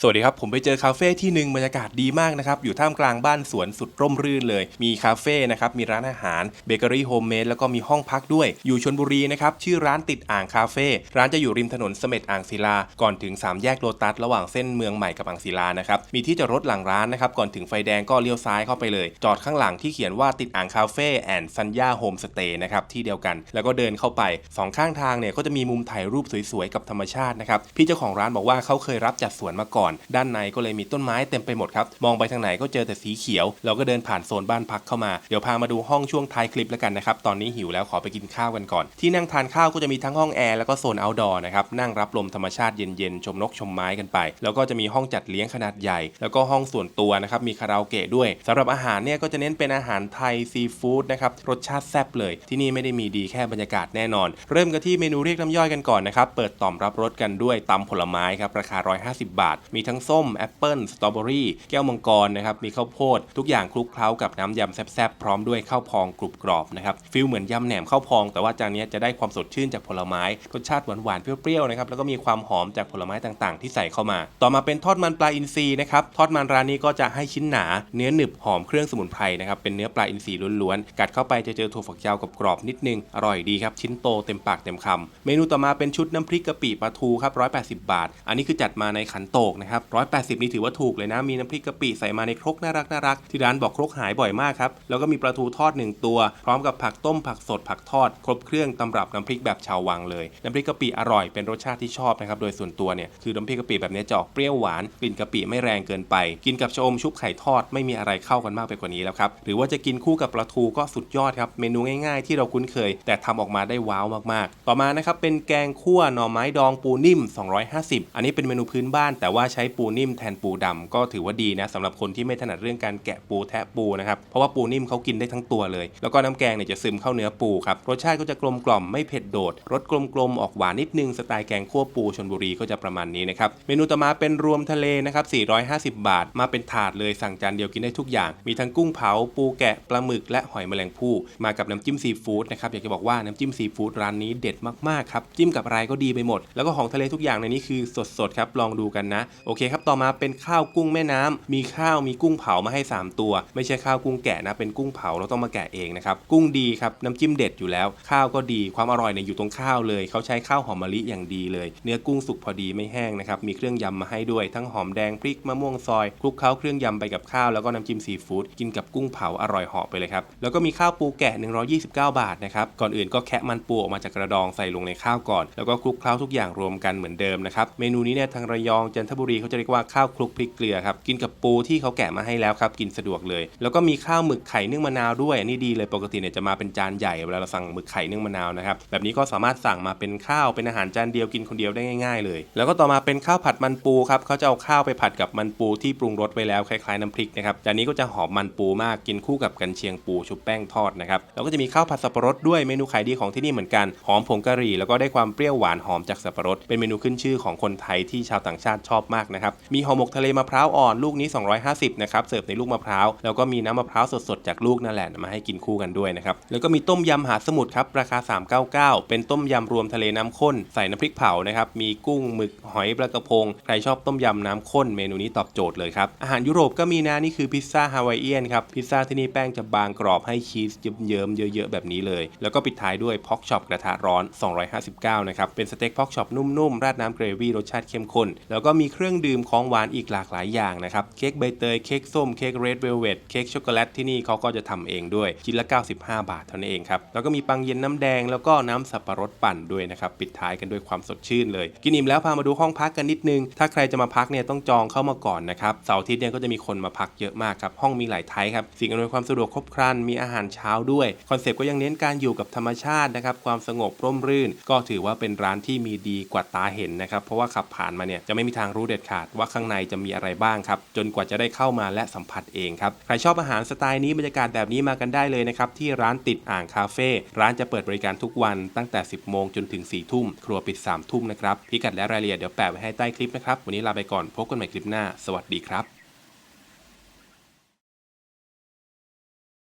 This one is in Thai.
สวัสดีครับ ผมไปเจอคาเฟ่ที่หนึ่งบรรยากาศดีมากนะครับ อยู่ท่ามกลางบ้านสวนสุดร่มรื่นเลย มีคาเฟ่นะครับ มีร้านอาหารเบเกอรี่โฮมเมดแล้วก็มีห้องพักด้วย อยู่ชนบุรีนะครับ ชื่อร้านติดอ่างคาเฟ่ร้านจะอยู่ริมถนนเสม็ดอ่างศิลา ก่อนถึง 3 แยกโลตัส ระหว่างเส้นเมืองใหม่กับอ่างศิลานะครับ มีที่จอดรถหลังร้านนะครับ ก่อนถึงไฟแดงก็เลี้ยวซ้ายเข้าไปเลย จอดข้างหลังที่เขียนว่าติดอ่างคาเฟ่แอนด์ซัญญาโฮมสเตย์นะครับที่เดียวกัน แล้วก็เดินเข้าไปสองข้างทางเนี่ยก็จะมีมุมถ่ายรูปสวยๆกับธรรมชาตินะครับพี่เจ้าของร้านบอกว่าเขาเคยรับจัดสวนมาก่อนด้านในก็เลยมีต้นไม้เต็มไปหมดครับ มองไปทางไหนก็เจอแต่สีเขียว เราก็เดินผ่านโซนบ้านพักเข้ามา เดี๋ยวพามาดูห้องช่วงท้ายคลิปแล้วกันนะครับ ตอนนี้หิวแล้วขอไปกินข้าวกันก่อน ที่นั่งทานข้าวก็จะมีทั้งห้องแอร์แล้วก็โซนเอาท์ดอร์นะครับ นั่งรับลมธรรมชาติเย็นๆ ชมนกชมไม้กันไป แล้วก็จะมีห้องจัดเลี้ยงขนาดใหญ่ แล้วก็ห้องส่วนตัวนะครับ มีคาราโอเกะด้วยสำหรับอาหารเนี่ยก็จะเน้นเป็นอาหารไทยซีฟู้ดนะครับ รสชาติแซ่บเลย ที่นี่ไม่ได้มีดีแค่บรรยากาศแน่นอน เริ่มกันที่เมนูเรียกน้ำย่อยกันก่อนนะครับ เปิดต่อมรับรสกันด้วยตำผลไม้ครับ ราคา 150 บาท มีีทั้งส้มแอปเปิลสตรอเบอรี่แก้วมังกรนะครับมีข้าวโพดทุกอย่างคลุกเคล้ากับน้ำยำแซ่บๆพร้อมด้วยข้าวพองกรุบกรอบนะครับฟิลเหมือนยำแหนมข้าวพอง แต่ว่าจานนี้จะได้ความสดชื่นจากผลไม้รสชาติหวานๆเปรี้ยวๆนะครับแล้วก็มีความหอมจากผลไม้ต่างๆ ที่ใส่เข้ามา ต่อมาเป็นทอดมันปลาอินทรีนะครับทอดมันร้านนี้ก็จะให้ชิ้นหนา เนื้อหนึบหอมเครื่องสมุนไพรนะครับเป็นเนื้อปลาอินทรีล้วนๆกัดเข้าไปจะเจอถั่วฝักยาวกับกรอบนิดนึงอร่อยดีครับชิ้นโตเต็มปากเต็มคำเมนูต่อมาเป็นชุดน้ำพริกกะปิปลาทูครับ180 บาท อันนี้คือจัดมาในขันโตกนะครับ180 นี่ถือว่าถูกเลยนะ มีน้ำพริกกะปิใส่มาในครกน่ารักน่ารักที่ร้านบอกครกหายบ่อยมากครับ แล้วก็มีปลาทูทอด 1 ตัว พร้อมกับผักต้มผักสดผักทอด ครบเครื่องตำรับน้ำพริกแบบชาววังเลย น้ำพริกกะปิอร่อยเป็นรสชาติที่ชอบนะครับโดยส่วนตัวเนี่ยคือน้ำพริกกะปิแบบนี้จะออกเปรี้ยวหวานกลิ่นกะปิไม่แรงเกินไป กินกับชะอมชุบไข่ทอดไม่มีอะไรเข้ากันมากไปกว่านี้แล้วครับหรือว่าจะกินคู่กับปลาทูก็สุดยอดครับเมนูง่ายๆ ที่เราคุ้นเคย แต่ทำออกมาได้ว้าวมากๆ ต่อมานะครับเป็นแกงคั่วหน่อไม้ดองปูนิ่ม 250 อันนี้เป็นเมนูพื้นบ้านแต่ว่าใช้ปูนิ่มแทนปูดำก็ถือว่าดีนะสำหรับคนที่ไม่ถนัดเรื่องการแกะปูแทะปูนะครับเพราะว่าปูนิ่มเขากินได้ทั้งตัวเลย แล้วก็น้ำแกงเนี่ยจะซึมเข้าเนื้อปูครับรสชาติก็จะกลมกล่อมไม่เผ็ดโดดรสกลมๆออกหวานนิดนึงสไตล์แกงคั่วปูชนบุรีก็จะประมาณนี้นะครับเมนูต่อมาเป็นรวมทะเลนะครับ450 บาท มาเป็นถาดเลยสั่งจานเดียวกินได้ทุกอย่าง มีทั้งกุ้งเผาปูแกะปลาหมึกและหอยแมลงภู่มากับน้ำจิ้มซีฟู้ดนะครับอยากจะบอกว่าน้ำจิ้มซีฟู้ดร้านนี้เด็ดมากๆครับจิ้มกับอะไรก็ดีไปหมด แล้วก็ของทะเลทุกอย่างในนี้คือสดๆครับลองดูกันนะโอเคครับ ต่อมาเป็นข้าวกุ้งแม่น้ำมีข้าวมีกุ้งเผามาให้ 3 ตัว ไม่ใช่ข้าวกุ้งแกะนะ เป็นกุ้งเผาเราต้องมาแกะเองนะครับ กุ้งดีครับ น้ำจิ้มเด็ดอยู่แล้ว ข้าวก็ดี ความอร่อยเนี่ยอยู่ตรงข้าวเลย เขาใช้ข้าวหอมมะลิอย่างดีเลย เนื้อกุ้งสุกพอดีไม่แห้งนะครับ มีเครื่องยำมาให้ด้วย ทั้งหอมแดงพริกมะม่วงซอย คลุกเคล้าเครื่องยำไปกับข้าวแล้วก็น้ำจิ้มซีฟู้ด กินกับกุ้งเผาอร่อยเหาะไปเลยครับ แล้วก็มีข้าวปูแกะ 129 บาทนะครับ ก่อนอื่นก็แคะมันปูออกมาจากกระดองใส่ลงในข้าวก่อน แล้วก็คลุกเคล้าทุกอย่างรวมกันเหมือนเดิมนะครับ เมนูนี้เนี่ยทางระยองจันทบุรีเขาจะเรียกว่าข้าวคลุกพริกเกลือครับกินกับปูที่เขาแกะมาให้แล้วครับกินสะดวกเลย แล้วก็มีข้าวหมึกไข่นึ่งมะนาวด้วยอันนี้ดีเลยปกติเนี่ยจะมาเป็นจานใหญ่เวลาเราสั่งหมึกไข่นึ่งมะนาวนะครับแบบนี้ก็สามารถสั่งมาเป็นข้าวเป็นอาหารจานเดียวกินคนเดียวได้ง่ายๆ เลย แล้วก็ต่อมาเป็นข้าวผัดมันปูครับเขาจะเอาข้าวไปผัดกับมันปูที่ปรุงรสไว้แล้วคล้ายๆน้ำพริกนะครับจานนี้ก็จะหอมมันปูมากกินคู่กับกันเชียงปูชุบแป้งทอดนะครับแล้วก็จะมีข้าวผัดสับปะรดด้วยเมนูขายดีของที่นี่เหมือนกันหอมผงกะหรี่แล้วก็ได้ความเปรี้ยวหวานหอมจากสับปะรดเป็นเมนูขึ้นชื่อของคนไทยที่ชาวต่างชาติชอบมากนะครับ มีห่อหมกทะเลมะพร้าวอ่อนลูกนี้ 250 นะครับ เสิร์ฟในลูกมะพร้าว แล้วก็มีน้ำมะพร้าวสดๆ จากลูกนั่นแหละมาให้กินคู่กันด้วยนะครับ แล้วก็มีต้มยำหาสมุทรครับ ราคา 399 เป็นต้มยำรวมทะเลน้ำข้น ใส่น้ำพริกเผานะครับ มีกุ้งหมึกหอยปลากระพง ใครชอบต้มยำน้ำข้นเมนูนี้ตอบโจทย์เลยครับ อาหารยุโรปก็มีนะ นี่คือพิซซ่าฮาวายเอียนครับ พิซซ่าที่นี่แป้งจะบางกรอบให้ชีสเยิ้มๆเยอะๆแบบนี้เลย แล้วก็ปิดท้ายด้วยพ็อกช็อปกระทะร้อน 259 นะครับ เป็นสเต็กพ็อกช็อปนุ่มๆ ราดน้ำเกรวี่รสชาติเข้มข้น แล้วก็มีเครื่องื่องดื่มของหวานอีกหลากหลายอย่างนะครับ เค้กใบเตย เค้กส้ม เค้กเรดเวลเวตเค้กช็อกโกแลตที่นี่เขาก็จะทำเองด้วยชิ้นละ 95 บาทเท่านั้นเองครับ แล้วก็มีปังเย็นน้ำแดงแล้วก็น้ำสับปะรดปั่นด้วยนะครับ ปิดท้ายกันด้วยความสดชื่นเลย กินอิ่มแล้วพามาดูห้องพักกันนิดนึง ถ้าใครจะมาพักเนี่ยต้องจองเข้ามาก่อนนะครับ เสาร์อาทิตย์เนี่ยก็จะมีคนมาพักเยอะมากครับ ห้องมีหลายไทป์ครับ สิ่งอำนวยความสะดวกครบครัน มีอาหารเช้าด้วย คอนเซปต์ก็ยังเน้นการอยู่กับธรรมชาตินะครับ ความสงบร่มรื่น ก็ถือว่าเป็นร้านที่มีดีกว่าตาเห็นนะครับ เพราะว่าขับผ่านมาเนี่ยจะไม่มีทางรู้เด็ดขาดว่าข้างในจะมีอะไรบ้างครับ จนกว่าจะได้เข้ามาและสัมผัสเองครับ ใครชอบอาหารสไตล์นี้บรรยากาศแบบนี้มากันได้เลยนะครับ ที่ร้านติดอ่างคาเฟ่ร้านจะเปิดบริการทุกวันตั้งแต่ 10 โมงจนถึง 4 ทุ่ม ครัวปิด 3 ทุ่มนะครับพิกัดและรายละเอียดเดี๋ยวแปะไว้ให้ใต้คลิปนะครับวันนี้ลาไปก่อนพบกันใหม่คลิปหน้า สวัสดีครับ